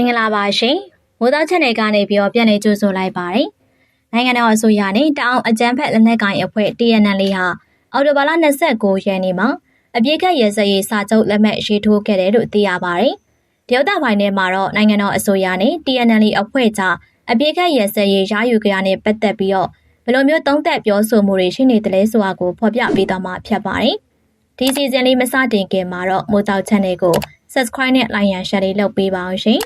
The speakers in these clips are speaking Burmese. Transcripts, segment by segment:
င်္ဂလာပါရှင်မိုးသားချက်နယ်ကနေပြီးတော့ပြန်လည်ကြိုဆိုလိုက်ပါတယ်နိုင်ငံတော်အစိုးရနဲ့တအောင်အကြမ်းဖက်လက်နက်ကိုင်အဖွဲ့ TNL ဟာအော်တိုဘာလ29ရက်နေ့မှာအပြည့်ကရစရေးစာချုပ်လက်မှတ်ရေးထိုးခဲ့တယ်လို့သိရပါတယ်တရုတ်တပ်ပိုင်းထဲမှာတော့နိုင်ငံတော်အစိုးရနဲ့ TNL အဖွဲ့ကြားအပြည့်ကရစရေးရယူကြရတဲ့ပတ်သက်ပြီးတော့ဘယ်လိုမျိုးသုံးသပ်ပြောဆိုမှုတွေရှိနေတယ်လဲဆိုတာကိုဖော်ပြပေးသွားမှာဖြစ်ပါတယ်ဒီစီဇန်လေးမစတင်ခင်မှာတော့မိုးတောက် channel ကို subscribe နဲ့ like ရန် share လေးလုပ်ပေးပါအောင်ရှင်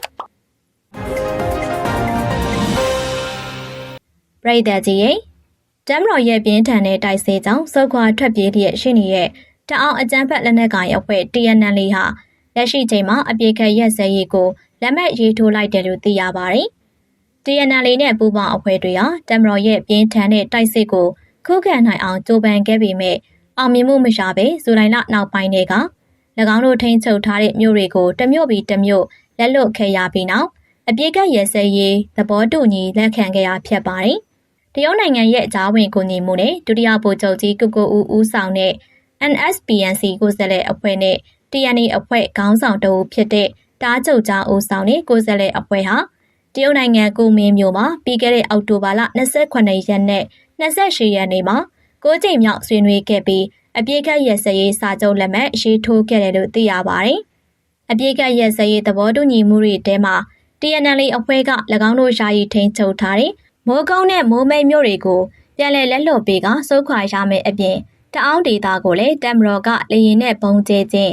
ပရိသတ်ကြီးရဲ့တမ်မတော်ရဲ့ပြင်းထန်တဲ့တိုက်စေကြောင့်စုခွာထွက်ပြေးလျက်ရှိနေတဲ့တအောင်အကြမ်းဖက်လက်နက်ကိုင်အဖွဲ့ TNL ဟာလက်ရှိချိန်မှာအပြေခက်ရက်စဲရေးကိုလက်မှတ်ရေးထိုးလိုက်တယ်လို့သိရပါတယ်။ TNL နဲ့ပူးပေါင်းအဖွဲ့တွေဟာတမ်မတော်ရဲ့ပြင်းထန်တဲ့တိုက်စစ်ကိုခုခံနိုင်အောင်ကြိုးပမ်းခဲ့ပေမဲ့အောင်မြင်မှုမရဘဲဇူလိုင်လနောက်ပိုင်းတွေက၎ င်းတို့ထိန်းချုပ်ထားတဲ့မြို့တွေကိုတမြို့ပြီးတမြို့လက်လွတ်ခဲ့ရပြီးနောက်အပြေကရဲစဲရေးသဘောတူညီလက်ခံခဲ့ရဖြစ်ပါတယ်။တရုတ်နိုင်ငံရဲ့အကြဝင်ကူညီမှုနဲ့ဒုတိယဗိုလ်ချုပ်ကြီးကုကုဦးဦးဆောင်တဲ့ NSPNC ကိုယ်စားလှယ်အဖွဲ့နဲ့ TNA အဖွဲ့ခေါင်းဆောင်တအုပ်ဖြစ်တဲ့တားချုပ်ကြားဦးဆောင်တဲ့ကိုယ်စားလှယ်အဖွဲ့ဟာတရုတ်နိုင်ငံကူမင်းမြို့မှာပြီးခဲ့တဲ့အောက်တိုဘာလ28ရက်နဲ့28ရက်နေ့မှာကိုကြိမ်မြောက်ဆွေးနွေးခဲ့ပြီး အပြည့်ကရက်စရေးစာချုပ်လက်မှတ်ရေးထိုးခဲ့တယ်လို့သိရပါတယ်။အပြည့်ကရက်စရေးသဘောတူညီမှုတွေထဲမှာ TNL အဖွဲ့က၎င်းတို့ယာယီထိန်ချုပ်ထားတဲ့မိုးကုန်းနဲ့မိုးမိတ်မြို့တွေကိုပြန်လည်လက်လွတ်ပေးကစုခွာရမယ်အပြင်တအောင်းဒေတာကိုလည်းတမ်မရော်ကလေရင်နဲ့ပုံကျဲခြင်း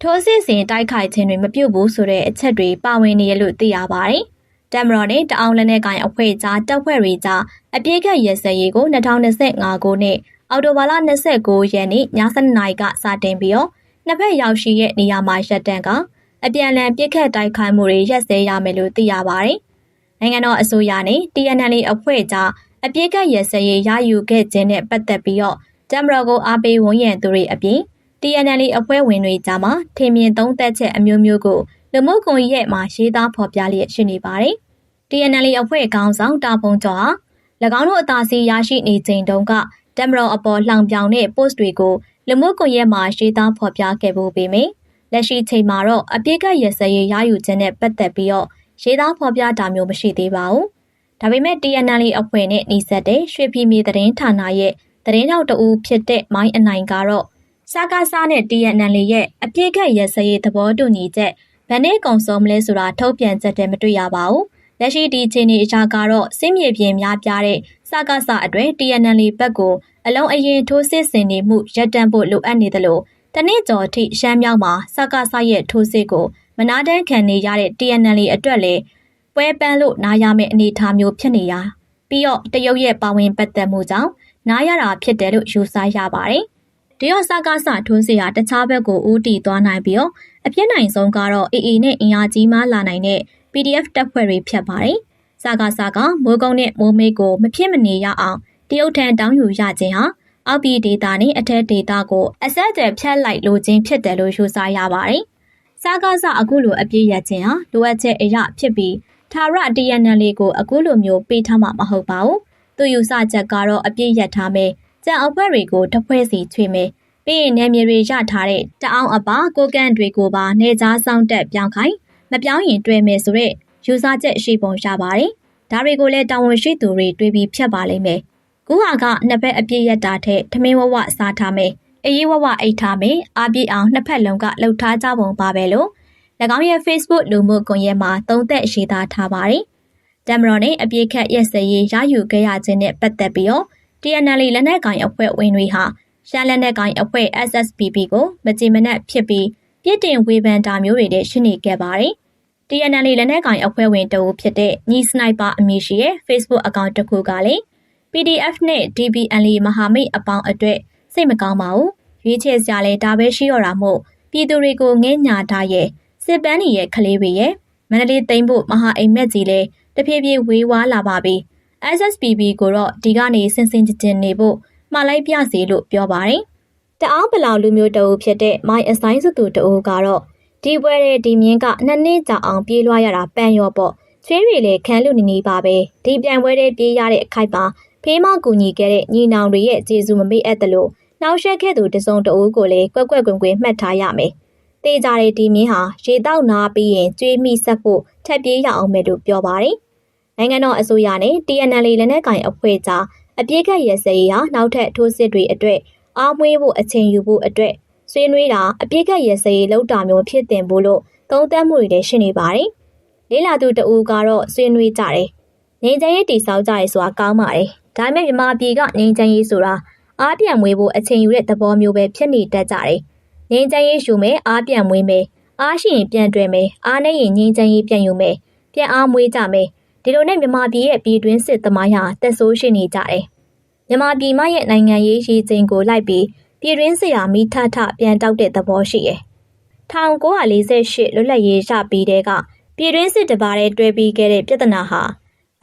ထိုးစစ်စင်တိုက်ခိုက်ခြင်းတွေမပြုတ်ဘူးဆိုတဲ့အချက်တွေပါဝင်နေရလို့သိရပါတယ်။တမ်မရော်နဲ့တအောင်းလက်နက်ကိုင်အဖွဲ့ကြားတပ်ဖွဲ့တွေကြားအပြည့်ကရက်စရေးကို2025ခုနှစ် အော်တိုဘာလ29ရက်နေ့ည7:00နာရီကစတင်ပြီးတော့နှစ်ဖက်ရောက်ရှိရဲ့နေရာမှာရပ်တန့်ကအပြန်အလှန်ပြစ်ခတ်တိုက်ခိုက်မှုတွေရပ်စဲရမယ်လို့သိရပါတယ်။နိုင်ငံတော်အစိုးရနဲ့ TNL အဖွဲ့ကြားအပြစ်ကရစရေးရယူခဲ့ခြင်းနဲ့ပတ်သက်ပြီးတော့တမ်မရော်ကိုအားပေးဝန်ရံသူတွေအပြင် TNL အဖွဲ့ဝင်တွေကြားမှာထင်မြင်သုံးသက်ချက်အမျိုးမျိုးကိုလူမှုကွန်ရက်မှာရေးသားဖော်ပြလျက်ရှိနေပါတယ်။ TNL အဖွဲ့ခေါင်းဆောင်တာဖုံကျော်ဟာ၎င်းတို့အသာစီးရရှိနေချိန်တုန်းက တမ်မတော်အပေါ်လှောင်ပြောင်တဲ့ post တွေကိုလူမှုကွန်ရက်မှာရေးသားဖော်ပြခဲ့ဖို့ပေမယ့်လက်ရှိချိန်မှာတော့အပြစ်ကရစရေးရယူခြင်းနဲ့ပတ်သက်ပြီးတော့ရေးသားဖော်ပြတာမျိုးမရှိသေးပါဘူး။ဒါပေမဲ့ TNL အဖွဲ့နဲ့နှိစက်တဲ့ရွှေဖီမီသတင်းဌာနရဲ့သတင်းထောက်တဦးဖြစ်တဲ့မိုင်းအနိုင်ကတော့စကားစားနဲ့ TNL ရဲ့အပြစ်ကရစရေးသဘောတူညီချက်ဘယ်နဲ့ကုံဆုံးမလဲဆိုတာထုတ်ပြန်ချက်တည်းမတွေ့ရပါဘူး။လက်ရှိဒီချိန်ဒီအရာကတော့စင်းမြေပြင်များပြားတဲ့စကားစားအတွဲ TNL ဘက်ကို အလုံးအရင်ထိုးစစ်ဆင်နေမှုရပ်တန့်ဖို့လိုအပ်နေသလိုတနစ်ကျော်အထိရှမ်းမြောက်မှာစကားစားရဲ့ထိုးစစ်ကိုမနာတန်းခံနေရတဲ့ TNL အတွက်လည်းပွဲပန်းလို့နားရမယ့်အနေအထားမျိုးဖြစ်နေရပြီးတော့တရုတ်ရဲ့ပါဝင်ပတ်သက်မှုကြောင့်နားရတာဖြစ်တယ်လို့ယူဆရပါတယ်။တရုတ်စကားစထိုးစစ်ဟာတခြားဘက်ကိုဦးတည်သွားနိုင်ပြီးတော့အပြစ်နိုင်ဆုံးကတော့ AA နဲ့အင်အားကြီးမှလာနိုင်တဲ့ PDF တပ်ဖွဲ့တွေဖြစ်ပါတယ်။စကားစကမိုးကုံနဲ့မိုးမိတ်ကိုမဖြစ်မနေရအောင် တရုတ်ထံတောင်းယူရခြင်းဟာအောက်ပြည်ဒေတာနဲ့အထက်ဒေတာကိုအဆက်အသွယ်ဖြတ်လိုက်လိုခြင်းဖြစ်တယ်လို့ယူဆရပါတယ်။စားကားစအခုလိုအပြည့်ရခြင်းဟာလိုအပ်ချက်အရာဖြစ်ပြီးထာဝရ TNL ကိုအခုလိုမျိုးပေးထားမှာမဟုတ်ပါဘူး။သူယူဆချက်ကတော့အပြည့်ရထားမယ်။ကြံအဖွဲ့တွေကိုတဖွဲ့စီချွေမယ်။ပြီးရင်နယ်မြေတွေရထားတဲ့တအောင်အပါကိုကန်တွေကိုပါနေကြားဆောင်တက်ပြောင်းခိုင်းမပြောင်းရင်တွေ့မယ်ဆိုရက်ယူဆချက်ရှိပုံရပါတယ်။ဒါတွေကိုလည်းတာဝန်ရှိသူတွေတွေးပြီးဖြတ်ပါလိမ့်မယ်။ ကူဟာကနှစ်ဘက်အပြည့်ရတာထက်ထမင်းဝဝစားထားမယ်။အေးဝဝအိတ်ထားမယ်။အားပြည့်အောင်နှစ်ဖက်လုံးကလှုပ်ထားကြပုံပါပဲလို့၎င်းရဲ့ Facebook လူမှုကွန်ရက်မှာသုံးသက်ရေးသားထားပါတယ်။တမ်မတော်နဲ့အပြည့်ခတ်ရက်စရေးရယူခဲ့ရခြင်းနဲ့ပတ်သက်ပြီးတော့ TNL လက်နက်ကိုင်အဖွဲ့ဝင်တွေဟာရှမ်းလက်နက်ကိုင်အဖွဲ့ SSPP ကိုမကြည်မနက်ဖြစ်ပြီးပြစ်တင်ဝေဖန်တာမျိုးတွေနဲ့ရှိနေခဲ့ပါတယ်။ TNL လက်နက်ကိုင်အဖွဲ့ဝင်တအုပ်ဖြစ်တဲ့ညီစနိုက်ပါအမည်ရှိရဲ့ Facebook အကောင့်တစ်ခုကလည်း PDF နဲ့ DBNL မဟာမိတ်အပေါင်းအတွက်စိတ်မကောင်းပါဘူး။ရွေးချယ်စရာလဲဒါပဲရှိရတာမို့ပြည်သူတွေကိုငဲ့ညာထားရဲ့စစ်ပန်းကြီးရဲ့ကလေးတွေရဲ့မန္တလေးသိမ်းဖို့မဟာအိမ်မက်ကြီးလဲတဖြည်းဖြည်းဝေးဝါးလာပါပြီ။ SSPB ကိုတော့ဒီကနေစင်စင်ကြင်ကြင်နေဖို့မှာလိုက်ပြစီလို့ပြောပါတယ်။တအားပလောင်လူမျိုးတအုပ်ဖြစ်တဲ့မိုင်းအဆိုင်စုသူတအုပ်ကတော့ဒီပွဲတဲ့ဒီမြင်းကနှစ်နှစ်ကြာအောင်ပြေးလွှားရတာပန်းရောပေါ့ချွေးတွေလည်းခံလူနေနေပါပဲဒီပြန်ပွဲတဲ့ပြေးရတဲ့အခိုက်ပါ ဖေးမကူညီခဲ့တဲ့ညီနောင်တွေရဲ့ကျေးဇူးမမေ့အပ်သလိုနှောက်ယှက်ခဲ့သူတစုံတဦးကိုလည်းကွက်ကွက်ကွင်ကွင်မှတ်ထားရမယ်တေးကြတဲ့ဒီမင်းဟာရေတောက်နာပြီးရင်ကျွေးမိဆက်ဖို့ထက်ပြေးရအောင်မယ်လို့ပြောပါတယ်။နိုင်ငံတော်အစိုးရနဲ့ TNL လက်နက်ကင်အဖွဲ့ကြားအပြစ်ကတ်ရစရေးဟာနောက်ထပ်ထိုးစစ်တွေအတွက်အားမွေးဖို့အချိန်ယူဖို့အတွက်ဆွေးနွေးတာအပြစ်ကတ်ရစရေးလောက်တာမျိုးဖြစ်တင်ဖို့လို့သုံးသပ်မှုတွေလည်းရှိနေပါတယ်။လေးလာသူတဦးကတော့ဆွေးနွေးကြတယ်။ငင်းချင်ရေးတိဆောက်ကြရဲဆိုတာကောင်းပါတယ်။ ဒါပေမဲ့မြန်မာပြည်ကငင်းချင်ရေးဆိုတာအားပြန်မွေးဖို့အချိန်ယူတဲ့သဘောမျိုးပဲဖြစ်နေတတ်ကြတယ်။ငင်းချင်ရေးရှုမယ်အားပြန်မွေးမယ်အားရှိရင်ပြန်တွေ့မယ်အားနဲ့ရင်ငင်းချင်ရေးပြန်ယူမယ်ပြန်အားမွေးကြမယ်ဒီလိုနဲ့မြန်မာပြည်ရဲ့ပြည်တွင်းစစ်သမိုင်းဟာတက်ဆိုးရှိနေကြတယ်။မြန်မာပြည်မရဲ့နိုင်ငံရေးရည်ချိန်ကိုလိုက်ပြီးပြည်တွင်းစစ်ဟာမိထထပြန်တောက်တဲ့သဘောရှိတယ်။1948လွတ်လပ်ရေးရပြီးတဲ့ကပြည်တွင်းစစ်တပါးတဲ့တွဲပြီးခဲ့တဲ့ပြဿနာဟာ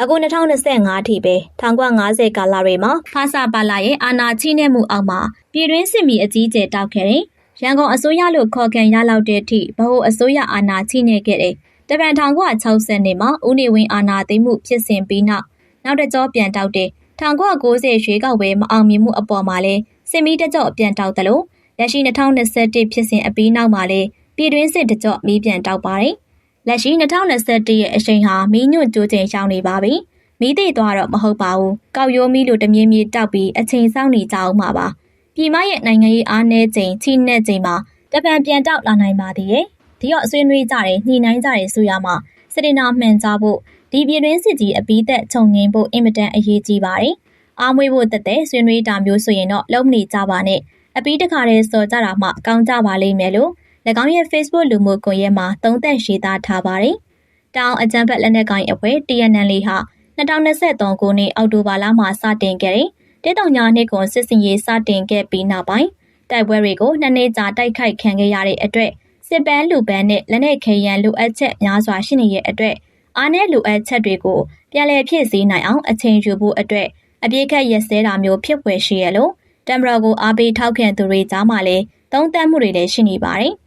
အခု2025ထိပဲ1950ကာလတွေမှာဖာစာပါလာရဲ့အာဏာချိနဲ့မှုအောက်မှာပြည်တွင်းစစ်မီအကြီးကျယ်တောက်ခဲ့တယ်။ရန်ကုန်အစိုးရလို့ခေါ်ခံရလောက်တဲ့အထိဗဟိုအစိုးရအာဏာချိနေခဲ့တယ်။တပန်1960နှစ်မှာဦးနေဝင်းအာဏာသိမ်းမှုဖြစ်စဉ်ပြီးနောက်နောက်တစ်ကြောပြန်တောက်တဲ့1990ရွေးကောက်ပွဲမအောင်မြင်မှုအပေါ်မှာလဲစစ်မီးတကြော့ပြန်တောက်တယ်လို့လက်ရှိ2021ဖြစ်စဉ်အပြီးနောက်မှာလဲပြည်တွင်းစစ်တကြော့မီးပြန်တောက်ပါတယ်။ လက်ရှိ2021ရဲ့အချိန်ဟာမီးညွန့်ကြိုးချိန်ရှောင်းနေပါပြီ။မီးသိသွားတော့မဟုတ်ပါဘူး။ကောက်ရိုးမီးလိုတမြင်းမြတောက်ပြီးအချိန်စောင့်နေကြအောင်ပါပါ။ပြည်မရဲ့နိုင်ငံရေးအားနည်းချိန်ချိနဲ့ချိန်မှာတပံပြန်တောက်လာနိုင်ပါသေးရဲ့။ဒီတော့ဆွေးနွေးကြတယ်ညှိနှိုင်းကြတယ်ဆိုရမှာစတင်နာမှန်ကြဖို့ဒီပြည်တွင်းစစ်ကြီးအပြီးသက်ခြုံငင်းဖို့အင်မတန်အရေးကြီးပါတယ်။အားမွေးဖို့တက်တဲ့ဆွေးနွေးတာမျိုးဆိုရင်တော့လုံးမနေကြပါနဲ့။အပြီးတခါတည်းစော်ကြတာမှကောင်းကြပါလိမ့်မယ်လို့၎ င်းရဲ့ Facebook လူမှုကွန်ရက်မှာသုံးသပ်ရေးသားထားပါတယ်။တောင်အကြံဖက်လက်နက်ကိုင်အဖွဲ့ TNL ဟာ2023ခုနှစ်အောက်တိုဘာလမှာစတင်ခဲ့တဲ့တေတောင်ညာနှစ်ကွန်စစ်စင်ရေးစတင်ခဲ့ပြီးနောက်ပိုင်းတိုက်ပွဲတွေကိုနှစ်နှစ်ကြာတိုက်ခိုက်ခံခဲ့ရတဲ့အတွက်စစ်ပန်းလူပန်းနဲ့လက်နက်ခဲယံလိုအပ်ချက်များစွာရှိနေတဲ့အတွက်အားနည်းလိုအပ်ချက်တွေကိုပြန်လည်ဖြည့်ဆည်းနိုင်အောင်အချိန်ယူဖို့အတွက်အပြည့်ခက်ရက်စဲတာမျိုးဖြစ်ပွယ်ရှိရလို့တမ်ဘရာကိုအားပေးထောက်ခံသူတွေကြားမှာလည်းသုံးသပ်မှုတွေလည်းရှိနေပါတယ်။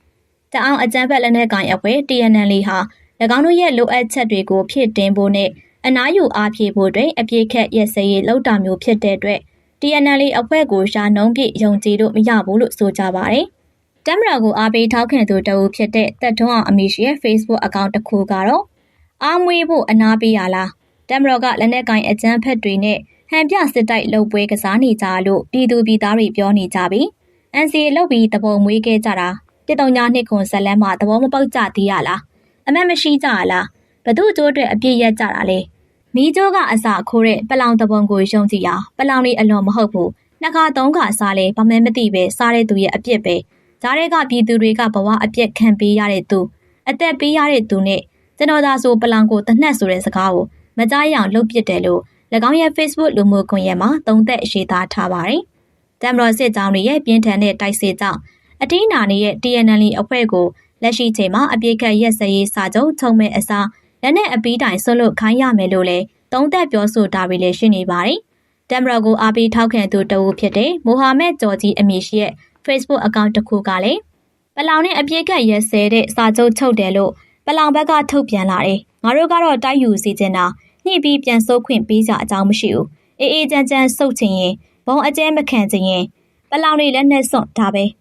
တအောင်အကြံဖက်လက်နက်ကိုင်အဖွဲ့ TNL ဟာ၎င်းတို့ရဲ့လိုအပ်ချက်တွေကိုဖြည့်တင်းဖို့နဲ့အနားယူအားဖြည့်ဖို့တွင်အပြည့်ခက်ရက်စဲရေးလောက်တာမျိုးဖြစ်တဲ့အတွက် TNL အဖွဲ့ကိုရှာနှုံးပြယုံကြည်လို့မရဘူးလို့ဆိုကြပါတယ်။တမ်မရာကိုအားပေးထောက်ခံသူတအုပ်ဖြစ်တဲ့တက်ထွန်းအောင်အမည်ရှိရဲ့ Facebook အကောင့်တစ်ခုကတော့အားမွေးဖို့အနာပေးရလားတမ်မရောကလက်နက်ကင်အကြမ်းဖက်တွေနဲ့ဟန်ပြစစ်တိုက်လုပ်ပွဲကစားနေကြလို့ပြည်သူပြည်သားတွေပြောနေကြပြီ။ NCA လုပ်ပြီးတပုံမွေးခဲ့ကြတာ တစ်တုံညာနှစ်ခွန်ဆက်လန်းမှာသဘောမပေါက်ကြသေးရလားအမက်မရှိကြလားဘသူ့အကျိုးအတွက်အပြည့်ရက်ကြတာလဲမီးကျိုးကအစာခိုးတဲ့ပလောင်တပုံကိုယုံကြည်ရပလောင်လေးအလွန်မဟုတ်ဘူးနှစ်ခါသုံးခါစားလဲဘာမှမသိပဲစားတဲ့သူရဲ့အပြစ်ပဲဂျားတွေကပြည်သူတွေကဘဝအပြစ်ခံပေးရတဲ့သူအသက်ပေးရတဲ့သူနဲ့ကျွန်တော်သာဆိုပလောင်ကိုတနှက်ဆိုတဲ့စကားကိုမကြားရအောင်လုပ်ပစ်တယ်လို့၎င်းရဲ့ Facebook လူမှုကွန်ရက်မှာသုံးသက်ရေးသားထားပါတယ်။တမ်မတော်စစ်ကြောင်းတွေရဲ့ပြင်းထန်တဲ့တိုက်စစ်ကြောင့် အတိနာနေရဲ့ TNL အဖွဲ့ကိုလက်ရှိချိန်မှာအပြစ်ခတ်ရက်စရေးစာချုပ်ချုံမဲ့အစားလက်နဲ့အပီးတိုင်ဆွလို့ခိုင်းရမယ်လို့လည်းသုံးသက်ပြောဆိုတာတွေလည်းရှိနေပါတယ်။တမ်မတော်ကိုအားပေးထောက်ခံသူတအုပ်ဖြစ်တဲ့မိုဟာမက်ဂျော်ဂျီအမည်ရှိရဲ့ Facebook အကောင့်တစ်ခုကလည်းပလောင်နဲ့အပြစ်ခတ်ရက်စဲတဲ့စာချုပ်ချုပ်တယ်လို့ပလောင်ဘက်ကထုတ်ပြန်လာတယ်။ငါတို့ကတော့တိုက်ယူစီချင်တာညှိပြီးပြန်ဆုတ်ခွင့်ပေးကြအကြောင်းမရှိဘူး။အေးအေးချမ်းချမ်းဆုတ်ချင်ရင်ဘုံအကျဲမခံချင်ရင်ပလောင်တွေလက်နဲ့စွန့်ဒါပဲ။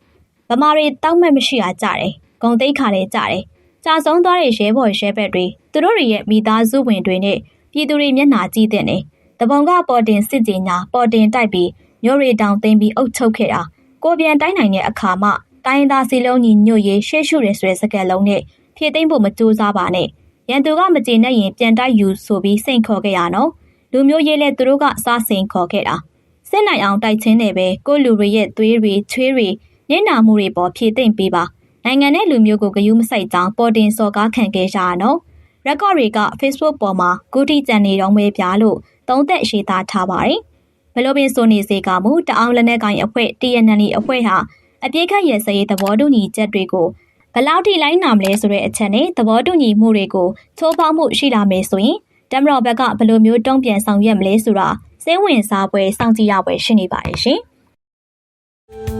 ဗမာတွေတောက်မဲ့မရှိတာကြတယ်။ဂုံသိမ်းခါလည်းကြတယ်။ကြာဆုံးသွားတဲ့ရဲဘော်ရဲဘက်တွေသူတို့တွေရဲ့မိသားစုဝင်တွေနဲ့ပြည်သူတွေမျက်နှာကြည့်တဲ့နေ။တပုံကပေါ်တင်စစ်ကြေညာပေါ်တင်တိုက်ပြီးမျိုးရီတောင်သိမ်းပြီးအုပ်ချုပ်ခဲ့တာ။ကိုပြန်တိုင်းနိုင်တဲ့အခါမှတိုင်းသားစီလုံးညီညွတ်ရေးရှေ့ရှုရဲဆိုတဲ့စကားလုံးနဲ့ဖြည့်သိမ့်ဖို့မကြိုးစားပါနဲ့ရန်သူကမကျေနပ်ရင်ပြန်တိုက်ယူဆိုပြီးစိန်ခေါ်ခဲ့ရနော်လူမျိုးရေးလဲသူတို့ကစားစိန်ခေါ်ခဲ့တာစစ်နိုင်အောင်တိုက်ချင်းနဲ့ပဲကိုလူတွေရဲ့သွေးတွေချွေးတွေ ညင်နာမှုတွေပေါ်ဖြည့်သိမ့်ပေးပါနိုင်ငံနဲ့လူမျိုးကိုဂယုမဆိုင်ကြောင်းပေါ်တင်စော်ကားခံခဲ့ရတာနော်ရက်ကော့တွေက Facebook ပေါ်မှာဂူတီကြံနေတော့မဲပြလို့သုံးသက်ရေးသားထားပါတယ်ဘလို့ပင်ဆိုနေစေကမူတအောင်လက်နဲ့ကိုင်အဖွဲ့ TNL အဖွဲ့ဟာအပြည့်ခတ်ရစရေးသဘောတူညီချက်တွေကိုဘလောက်ထိလိုက်နာမလဲဆိုတဲ့အချက်နဲ့သဘောတူညီမှုတွေကိုချိုးဖောက်မှုရှိလာမယ်ဆိုရင်တမတော်ဘက်ကဘယ်လိုမျိုးတုံ့ပြန်ဆောင်ရွက်မလဲဆိုတာစိတ်ဝင်စားပွဲစောင့်ကြည့်ရပွဲရှိနေပါတယ်ရှင်။